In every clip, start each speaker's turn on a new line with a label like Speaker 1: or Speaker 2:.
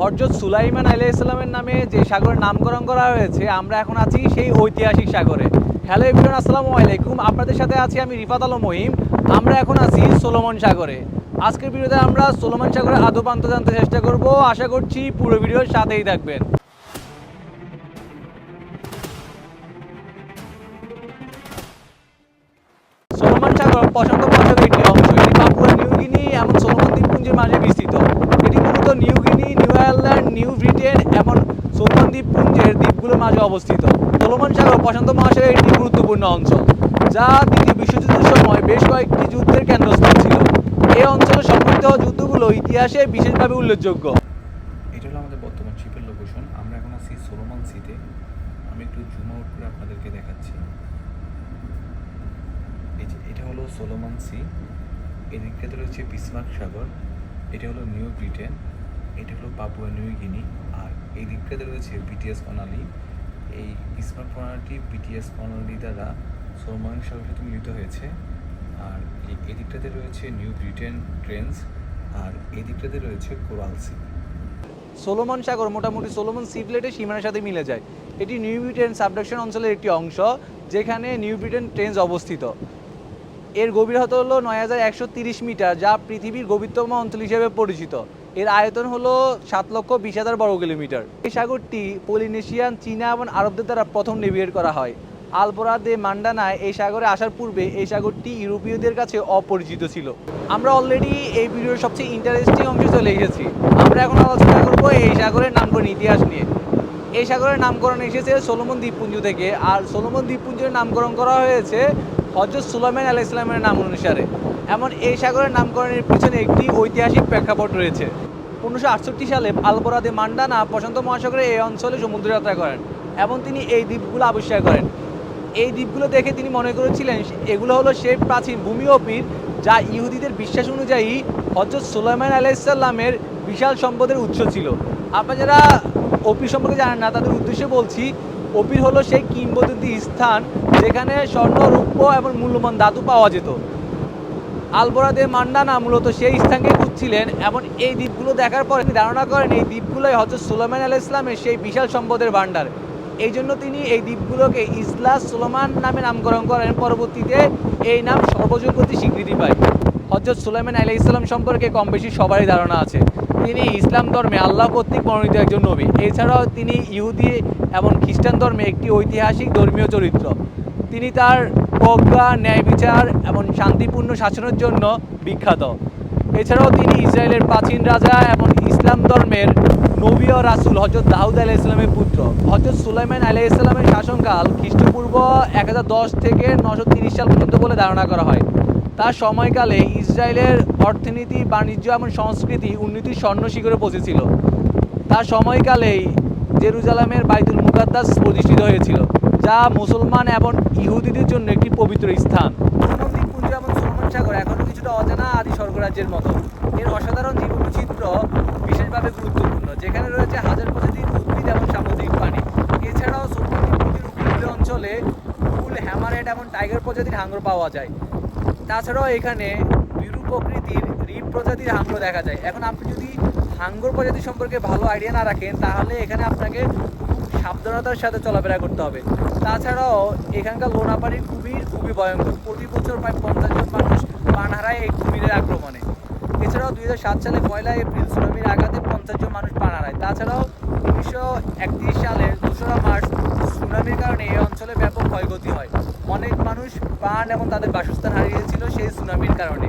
Speaker 1: হরজত সুলাইমান আলাহ ইসলামের নামে যে সাগরের নামকরণ করা হয়েছে, আমরা এখন আছি সেই ঐতিহাসিক সাগরে। হ্যালো এভরিওয়ান আসসালামু আলাইকুম। আপনাদের সাথে আছি আমি রিফাত আলম মহিম। আমরা এখন আছি সোলোমন সাগরে। আজকের ভিডিওতে আমরা সোলোমন সাগরের আদপান্ত জানতে চেষ্টা করব। আশা করছি পুরো ভিডিওর সাথেই থাকবেন। সোলোমন সাগর প্রশান্ত মহাসাগরের একটি অংশ। এটি পাপুয়া নিউগিনি এবং সোলোমন দ্বীপপুঞ্জের মাঝে বিস্তৃত। এটি মূলত নিউ আয়ারল্যান্ড নিউ ব্রিটেন এবং সোলোমন দ্বীপপুঞ্জের দ্বীপগুলোর মাঝে অবস্থিত। সোলোমন সাগর প্রশান্ত মহাসাগরের একটি গুরুত্বপূর্ণ অঞ্চল, যা দ্বিতীয় বিশ্বযুদ্ধের সময় বেশ কয়েকটি যুদ্ধের কেন্দ্রস্থল ছিল। এই অঞ্চলে সংঘটিত যুদ্ধগুলো ইতিহাসে বিশেষভাবে উল্লেখযোগ্য।
Speaker 2: এটা হলো আমাদের বর্তমান শিপের লোকেশন আমরা এখন আছি সোলোমান সিতে আমি একটু জুম আউট করে আপনাদেরকে দেখাচ্ছি। এটা হলো সোলোমান সি এদিকটাতে রয়েছে বিসমার্ক সাগর। এটা হলো নিউ ব্রিটেন। এটা হলো পাপুয়া নিউ গিনি। আর এই দিকটাতে রয়েছে বিটিএস প্রণালী। এই বিসমার্ক প্রণালীটি বিটিএস প্রণালী দ্বারা সোলোমান সাগরের সাথে মিলিত হয়েছে। আর এই- দিকটাতে রয়েছে নিউ ব্রিটেন ট্রেন্স আর এই দিকটাতে রয়েছে কোরাল সি
Speaker 1: সোলোমন সাগর, মোটামুটি সোলোমন সি সীমানার সাথে মিলে যায়। এটি নিউ ব্রিটেন সাবডাকশন অঞ্চলের একটি অংশ, যেখানে নিউ ব্রিটেন ট্রেন্স অবস্থিত। এর গভীরতা হলো নয় হাজার একশো তিরিশ মিটার, যা পৃথিবীর গভীরতম অঞ্চল হিসেবে পরিচিত। এর আয়তন হলো সাত লক্ষ বিশ হাজার বর্গ কিলোমিটার। এই সাগরটি পলিনেশিয়ান, চীনা এবং আরবদের দ্বারা প্রথম নেভিগেট করা হয়। আলবোরা দে মান্ডানায় এই সাগরে আসার পূর্বে এই সাগরটি ইউরোপীয়দের কাছে অপরিচিত ছিল। আমরা অলরেডি এই ভিডিওর সবচেয়ে ইন্টারেস্টিং অংশে চলে এসেছি। আমরা এখন আলোচনা করব এই সাগরের নামকরণ ইতিহাস নিয়ে। এই সাগরের নামকরণ এসেছে সোলোমন দ্বীপপুঞ্জ থেকে, আর সোলোমন দ্বীপপুঞ্জের নামকরণ করা হয়েছে হজরত সুলাইমান আলাহ ইসলামের নাম অনুসারে। এমন এই সাগরের নামকরণের পিছনে একটি ঐতিহাসিক প্রেক্ষাপট রয়েছে। উনিশশো আটষট্টি সালে আলবোরাদে মান্ডানা প্রশান্ত মহাসাগরে এই অঞ্চলে সমুদ্রযাত্রা করেন এবং তিনি এই দ্বীপগুলো আবিষ্কার করেন। এই দ্বীপগুলো দেখে তিনি মনে করেছিলেন, এগুলো হলো সেই প্রাচীন ভূমি ও পীর যা ইহুদিদের বিশ্বাস অনুযায়ী হজরত সুলাইমান আলাইসাল্লামের বিশাল সম্পদের উৎস ছিল। আপনারা যারা অপির সম্পর্কে জানেন না, তাদের উদ্দেশ্যে বলছি অপির হলো সেই কিংবদন্তি স্থান যেখানে স্বর্ণ, রৌপ্য এবং মূল্যবান ধাতু পাওয়া যেত। আলবোরাদে মান্ডানা মূলত সেই স্থানকে খুঁজছিলেন এবং এই দ্বীপগুলো দেখার পর তিনি ধারণা করেন এই দ্বীপগুলোই হজরত সুলাইমান আলাহ ইসলামের সেই বিশাল সম্পদের ভাণ্ডার। এই জন্য তিনি এই দ্বীপগুলোকে ইসলা সুলেমান নামে নামকরণ করেন। পরবর্তীতে এই নাম সর্বজনপ্রতি স্বীকৃতি পায়। হজরত সুলাইমান আলাহ ইসলাম সম্পর্কে কম বেশি সবারই ধারণা আছে। তিনি ইসলাম ধর্মে আল্লাহ কর্তৃক মনোনীত একজন নবী। এছাড়াও তিনি ইহুদি এবং খ্রিস্টান ধর্মে একটি ঐতিহাসিক ধর্মীয় চরিত্র। তিনি তার প্রজ্ঞা ন্যায় বিচার এবং শান্তিপূর্ণ শাসনের জন্য বিখ্যাত। এছাড়াও তিনি ইসরায়েলের প্রাচীন রাজা এবং ইসলাম ধর্মের নবী ও রাসুল হজরত দাউদ আলাহ ইসলামের পুত্র। হজরত সুলাইমান আলাহ ইসলামের শাসনকাল খ্রিস্টপূর্ব এক হাজার দশ থেকে নশো সাল পর্যন্ত বলে ধারণা করা হয়। তার সময়কালে ইসরায়েলের অর্থনীতি, বাণিজ্য এবং সংস্কৃতি উন্নতির স্বর্ণ শিখরে পৌঁছেছিল। তার সময়কালেই জেরুজালামের বাইতুল মুকাদ্দাস প্রতিষ্ঠিত হয়েছিল, যা মুসলমান এবং ইহুদিদের জন্য একটি পবিত্র স্থান। দ্বীপপুঞ্জ এবং সোলমন সাগর এখনও কিছুটা অজানা আদি স্বর্গরাজ্যের মতো। এর অসাধারণ জীববৈচিত্র্য বিশেষভাবে গুরুত্বপূর্ণ, যেখানে রয়েছে হাজার প্রজাতির উদ্ভিদ এবং সামুদ্রিক প্রাণী। এছাড়াও সোলমন দ্বীপপুঞ্জের উপকূলীয় অঞ্চলে ফুল হ্যামারেট এবং টাইগার প্রজাতির হাঙ্গর পাওয়া যায়। তাছাড়াও এখানে বিরূপ প্রকৃতির রিপ প্রজাতির হাঙ্গর দেখা যায়। এখন আপনি যদি হাঙ্গর প্রজাতি সম্পর্কে ভালো আইডিয়া না রাখেন, তাহলে এখানে আপনাকে সাবধানতার সাথে চলাফেরা করতে হবে। তাছাড়াও এখানকার লোনাপানির কুমির খুবই ভয়ঙ্কর। প্রতি বছর প্রায় পঞ্চাশ জন মানুষ প্রাণ হারায় এই কুমিরের আক্রমণে। এছাড়াও দুই হাজার সাত সালে পয়লা এপ্রিল সুনামির আঘাতে পঞ্চাশ জন মানুষ প্রাণ হারায় তাছাড়াও উনিশশো একত্রিশ সালের দোসরা মার্চ সুনামির কারণে এই অঞ্চলে ব্যাপক ক্ষয়ক্ষতি হয়। অনেক মানুষ প্রাণ এবং তাদের বাসস্থান হারিয়েছিল সেই সুনামির কারণে।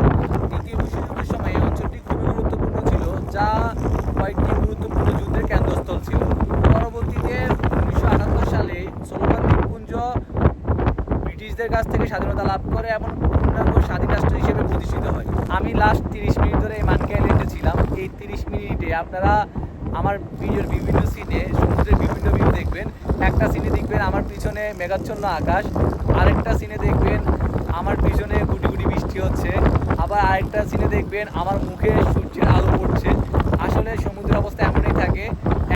Speaker 1: দ্বিতীয় বিশ্বযুদ্ধের সময় এই অঞ্চলটি খুবই গুরুত্বপূর্ণ ছিল, যা কয়েকটি গুরুত্বপূর্ণ যুদ্ধের কেন্দ্রস্থল ছিল। পরবর্তীতে উনিশশো আটাত্তর সালে সোলোমান দ্বীপপুঞ্জ ব্রিটিশদের কাছ থেকে স্বাধীনতা লাভ করে এবং পূর্ণাঙ্গ স্বাধীন রাষ্ট্র হিসেবে প্রতিষ্ঠিত হয়। আমি লাস্ট তিরিশ মিনিট ধরে এই মানকে আইল্যান্ডে এই তিরিশ মিনিটে আপনারা আমার ভিডিওর বিভিন্ন সিনে সমুদ্রের বিভিন্ন ভিউ দেখবেন। একটা সিনে দেখবেন আমার পিছনে মেঘাচ্ছন্ন আকাশ, আরেকটা সিনে দেখবেন আমার পিছনে গুটি গুটি বৃষ্টি হচ্ছে, আবার আরেকটা সিনে দেখবেন আমার মুখে সূর্যের আলো পড়ছে। আসলে সমুদ্রের অবস্থা এমনই থাকে,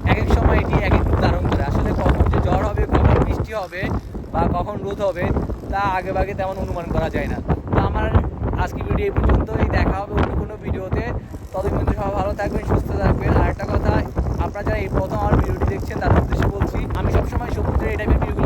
Speaker 1: এক এক সময় এটি এক এক ধারণ করে। আসলে কখন যে ঝড় হবে, কখন বৃষ্টি হবে, বা কখন রোদ হবে, তা আগে ভাগে তেমন অনুমান করা যায় না। তো আমার আজকে ভিডিও এই পর্যন্তই। দেখা হবে অন্য কোনো ভিডিওতে ততদিন সবাই ভালো থাকবেন, সুস্থ থাকবেন। এই প্রথম আমার ভিডিওটি দেখছেন তার উদ্দেশ্যে বলছি আমি সবসময় সমুদ্রে এই টাইপের ভিডিও